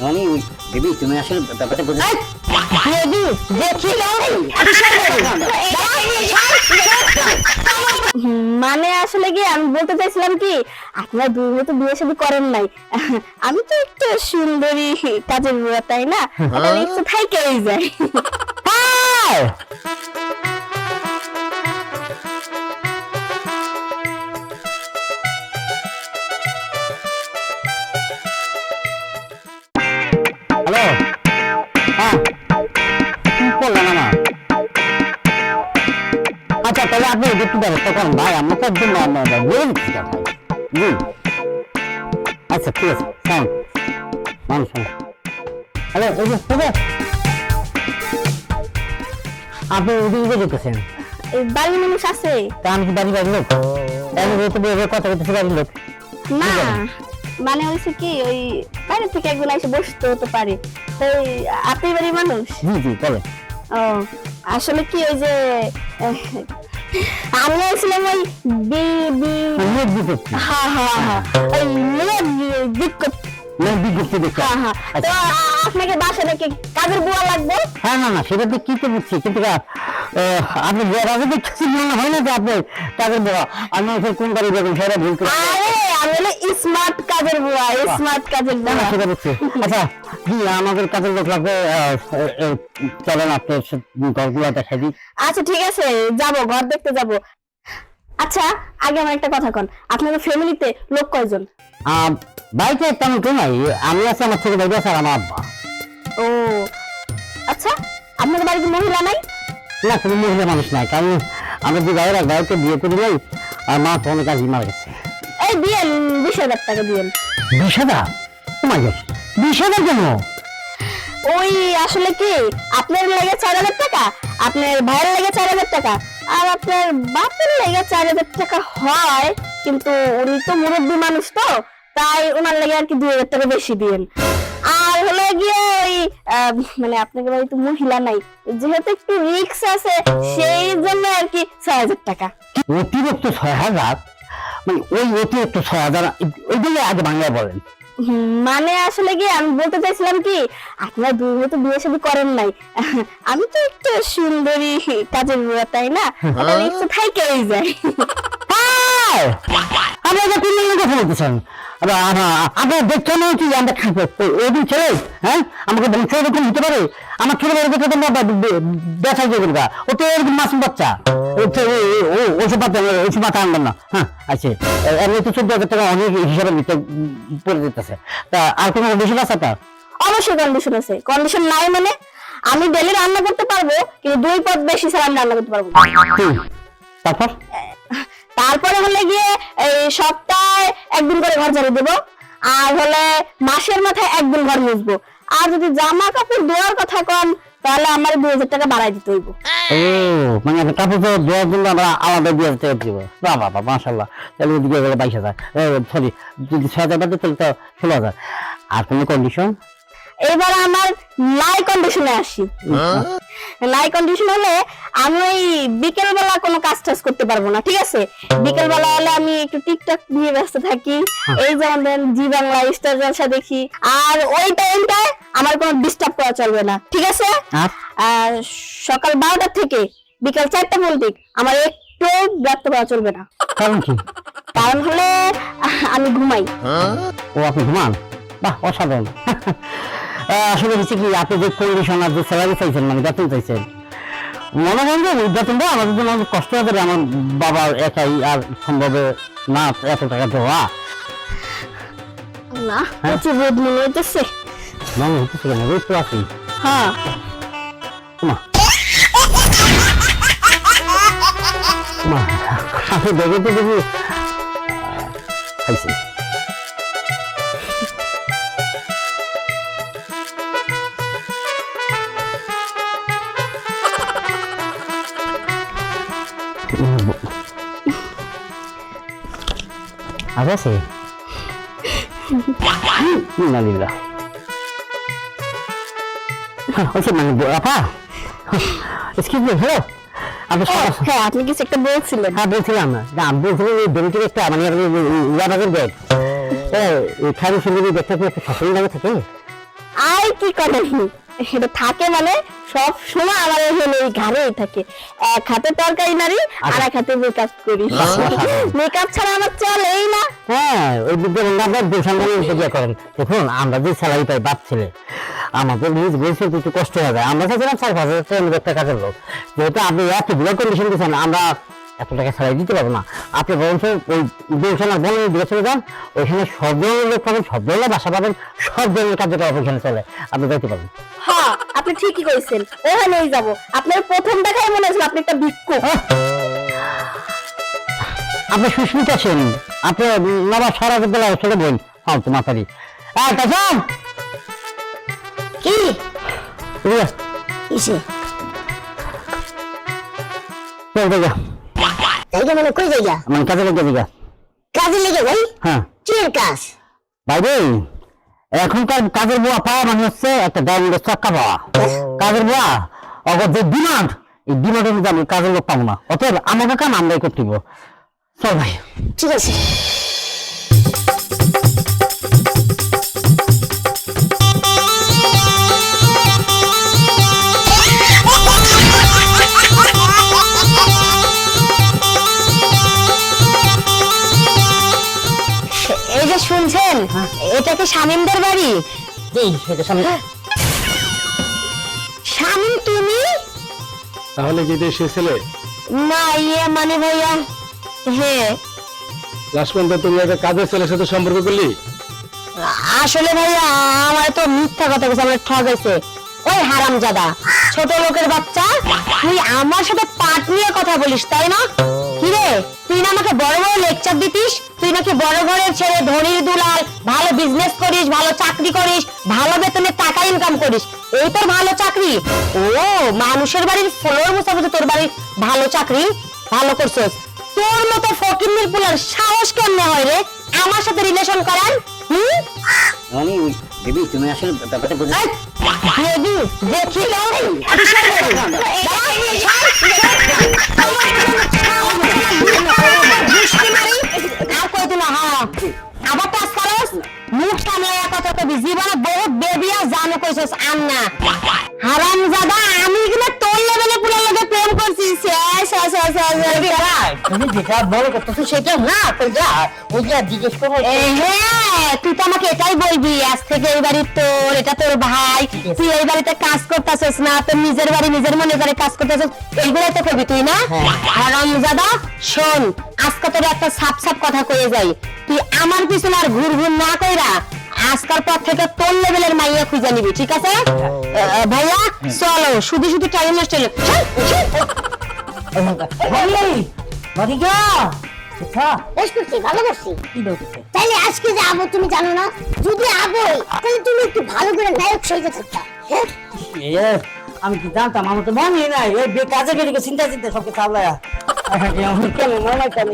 মানে ওই তুমি আসলে ব্যাপারটা বুঝে দেখি মানে আসলে কি আমি বলতে চাইছিলাম কি আপনারা দুই তো বিয়ে শাদী করেন নাই। আমি তো একটু সুন্দরী কাজের বুয়া তাই না? এটা একটু থাইকেই যায় তাহলে আপনি একটু ব্যবস্থা করেন ভাই আমরা তো একদম জি। আচ্ছা ঠিক আছে সাউন্ড মানুষ হ্যালো এই যে যে। আপনি ওদিকে বাড়ির মানুষ আছে। তা আমি কি বাড়ি বাড়ির লোক? আমি যেহেতু বের কথা বলতেছি বাড়ির লোক। না মানে হয়েছে কি ওই বাইরে থেকে একজন এসে বসতে হতে পারে। তো ওই আপনি বাড়ির মানুষ? জি জি বলে ও আসলে কি ওই যে আহ, আমি আসছিলাম ওই বি বি লোক বিজ্ঞপ্তি হ্যাঁ হ্যাঁ হ্যাঁ ওই মেয়ের বিক্ষোভ লোক বিজ্ঞপ্তি দেখতে হ্যাঁ হ্যাঁ তো আ- আপনাকে বাসা থেকে কাজের বুয়া লাগবে হ্যাঁ না না সেটা তো কি তো বুঝছি কিন্তু আহ, আপনি দেখছি মনে হয় না যে আপনি বড়। আমি আসলে কোন সেটা ভুল করে আরে আমি হলো স্মার্ট কাজের বুয়া স্মার্ট কাজের বুয়া আচ্ছা আমাদের কাজের লোক লাগবে চলেন আপনি ঘরগুলো দেখা দিই। আচ্ছা ঠিক আছে যাব ঘর দেখতে যাব। আচ্ছা আগে আমার একটা কথা কন। আপনাদের ফ্যামিলিতে লোক কয়জন? বাড়িতে তেমন কেউ নাই। আমি আছি আমার ছোট ভাই আছে আর আমার আব্বা। ও আচ্ছা আপনাদের বাড়িতে মহিলা নাই? না কোনো মহিলা মানুষ নাই কারণ আমরা যে ভাইয়েরা ভাইকে বিয়ে করি নাই আর মা তো অনেক আগে মারা গেছে। এই দিয়েন বিশ হাজার টাকা দিয়েন। বিশ হাজার? বিশ হাজার কেন? ওই আসলে কি আপনার লেগে চার হাজার টাকা আপনার ভাইয়ের লেগে চার হাজার টাকা আর আপনার বাপের লেগে চার হাজার টাকা হয় কিন্তু উনি তো মুরব্বী মানুষ তো তাই ওনার লেগে আর কি দুই হাজার টাকা বেশি দিয়েন। হলো গিয়ে ওই মানে আপনাকে বাড়িতে মহিলা নাই। যেহেতু একটু রিক্স আছে সেই জন্য আর কি ছয় হাজার টাকা। অতিরিক্ত ছয় হাজার? মানে ওই অতিরিক্ত ছয় হাজার ওইগুলো আগে বাংলায় বলেন। মানে আসলে কি আমি বলতে চাইছিলাম কি আপনারা দুই তো বিয়ে শাদী করেন নাই। আমি তো একটু সুন্দরী কাজের তাই না? এটা একটু থাইকেই যায় হাই! এটা কোন ধরনের কথা বলতেছেন। আবার আমা- আপনার দেখতে মনে হচ্ছে যে আমরা খাব ওই ছেলে হ্যাঁ? আমাকে বংশ এরকম হতে পারে? আমার ছোট বড় কথা তোমরা দেখা যে করবা ও তো এরকম মাসুম বাচ্চা। ও তো ও- ও- ও- ওইসব বাচ্চা ওইসব বাচ্চা আনবেন না। হ্যাঁ আছে এমনি তো চোদ্দ হাজার টাকা অনেক হিসাবে নিতে পড়ে যেতেছে। তা আর কোনো কন্ডিশন আছে তা অবশ্যই কন্ডিশন আছে। কন্ডিশন নাই মানে আমি ডেলি রান্না করতে পারব কিন্তু দুই পদ বেশি ছাড়া আমি রান্না করতে পারব তারপর? তারপরে হলে গিয়ে এই সপ্তাহে একদিন করে ঘর ঝাড়ু দেবো। আর হলে মাসের মাথায় একদিন ঘর মুছবো। আর যদি জামা কাপড় দেওয়ার কথা কন, তাহলে আমার দুই হাজার টাকা বাড়াই দিতে হইব। ও মানে কাপড় তো দেওয়ার জন্য আমরা আলাদা দিয়ে দিতে দিব। বাহ বাহ বাহ মাশাল্লাহ তাহলে গেলে বাইশ হাজার। সরি যদি ছয় হাজার তাহলে তো ষোলো হাজার। আর কোনো কন্ডিশন এবার আমার লাই কন্ডিশনে আসি। লাই কন্ডিশন হলে আমি ওই বিকেল বেলা কোনো কাজ টাজ করতে পারব না ঠিক আছে? বিকেল বেলা হলে আমি একটু টিকটক নিয়ে ব্যস্ত থাকি। এই যেমন ধরেন জি বাংলা স্টার জলসা দেখি। আর ওই টাইমটায় আমার কোনো ডিস্টার্ব করা চলবে না ঠিক আছে? আর? সকাল বারোটা থেকে বিকাল চারটা পর্যন্ত আমার একটু ব্যর্থ করা চলবে না। কারণ কি? কারণ হলে আমি ঘুমাই। ও আপনি ঘুমান? বাহ অসাধারণ। আসলে হচ্ছে কি আপনি যে কন্ডিশন আর যে স্যালারি চাইছেন মানে বেতন চাইছেন মনে করেন যে ওই বেতনটা আমাদের জন্য অনেক কষ্ট হয়ে যাবে আমার বাবা একাই আর সম্ভবে না এত টাকা দেওয়া। না প্রচুর রোদ মনে হইতেছে। মনে হচ্ছে কেন? রোদ তো আছেই। হ্যাঁ। আমি দেখে তো দেখি। খাইছি আর আছে? না লিল্লা ওকে মানে আপা? এক্সকিউজ মি হ্যালো হ্যাঁ আপনি কিছু একটা বলছিলেন। হ্যাঁ বলছিলাম। আমি বলছিলাম এই বেলটির একটা মানে ইয়াবাগের ব্যাগ এই খালি সুন্দরী ব্যাগটা কি একটা শাশুড়ি লাগে থাকে আই কি করেন? এটা থাকে মানে সব সময় আমার এই ঘাড়েই থাকে। এক হাতে তরকারি নাড়ি আর এক হাতে মেকআপ করি। মেকআপ ছাড়া আমার চলেই না। হ্যাঁ ওই আপনার দুসঙ্গে বিয়ে করেন। দেখুন আমরা যে স্যালারি পাই বাপ ছেলে আমাদের নিজ একটু কষ্ট হয়ে যায় আমরা চাইছিলাম চার পাঁচ হাজার টাকা একটা কাজের লোক। যেহেতু আপনি কন্ডিশন দিচ্ছেন আমরা এত টাকা স্যালারি দিতে পারব না। আপনি বরঞ্চ ওই বলেন যান। ওইখানে সব ধরনের লোক পাবেন সব ধরনের বাসা পাবেন সব ধরনের কার্যকলাপ ওইখানে চলে। আপনি দেখতে পাবেন হ্যাঁ আপনি ঠিকই কইছেন। ওখানেই যাব। আপনার প্রথম দেখাই মনে হয়েছিল আপনি একটা ভিক্ষুক আপনি সুস্মিতা সেন। আপনি নবাব সারা বিদ্যালয় ছোট বোন। হ্যাঁ তো মাতারি। হ্যাঁ কাসম কি? আছে জায়গা মানে কই জায়গা? আমার কাজে লেগে দিগা কাজে লেগে ভাই? হ্যাঁ। কি কাজ। ভাই এখনকার কাজের বুয়া পাওয়া মানে হচ্ছে একটা ডায়মন্ডের চাক্কা পাওয়া। কাজের বুয়া অগর যে ডিমান্ড এই ডিমান্ডের মধ্যে আমি কাজের লোক পাবো না। অতএব আমাকে কাম আমরাই করতে দিব চল ভাই। ঠিক আছে। এটা কি শামিমদের বাড়ি? এই সেটা সামনে শামিম তুমি? তাহলে কি দেশে ছেলে? না ইয়ে মানে ভাইয়া হ্যাঁ লাস্ট পর্যন্ত তুমি একটা কাজের ছেলের সাথে সম্পর্ক করলি? আসলে ভাইয়া আমার তো মিথ্যা কথা বলছে আমার ঠগাইছে। ওই হারামজাদা। ছোট লোকের বাচ্চা? তুই আমার সাথে পাট নিয়ে কথা বলিস তাই না? কি রে তুই না আমাকে বড় বড় লেকচার দিতিস? তুই নাকি বড় ঘরের ছেলে ধনির দুলাল ভালো বিজনেস করিস ভালো চাকরি করিস ভালো বেতনে টাকা ইনকাম করিস। এই তোর ভালো চাকরি? ও মানুষের বাড়ির ফ্লোর মুছা বুঝে তোর বাড়ির ভালো চাকরি? ভালো করছস। তোর মতো ফকির পুলার সাহস কেমনে হয় রে? আমার সাথে রিলেশন করান হুম? আমি বেবি তুমি আসলে ব্যাপারটা বুঝে হেবি দেখি আর কই দিন হ্যাঁ। আবার টাচ করস মুখ কথা কবি। জীবনে বহুত বেবিয়া জানো কইছস, আন্না। তুমি যেটা করতেছো সেটা না জিজ্ঞেস হ্যাঁ তুই তো আমাকে এটাই বলবি আজ থেকে এই তোর এটা তোর ভাই তুই এই বাড়িতে কাজ করতেছিস না তোর নিজের বাড়ি নিজের মনে করে কাজ করতেছিস এইগুলাই তো করবি তুই না? হারামজাদা শোন আজকে তোর একটা সাপ সাপ কথা কয়ে যাই তুই আমার পিছনে আর ঘুর ঘুর না কইরা আজকাল পর থেকে তোর লেভেলের মাইয়া খুঁজে নিবি ঠিক আছে? ভাইয়া চলো শুধু শুধু টাইম নষ্ট হলো। মাদিকা আচ্ছা বেশ করছি ভালো করছি। কি বলতেছে? তাইলে আজকে যে আবো তুমি জানো না যদি আবোই তাহলে তুমি একটু ভালো করে নায়ক সেজে থাকতা হ্যাঁ? আমি কি জানতাম আমার তো মনে নাই। এই কাজে বেরিয়ে চিন্তা চিন্তা সবকে চালায়া। কেন মনে কেন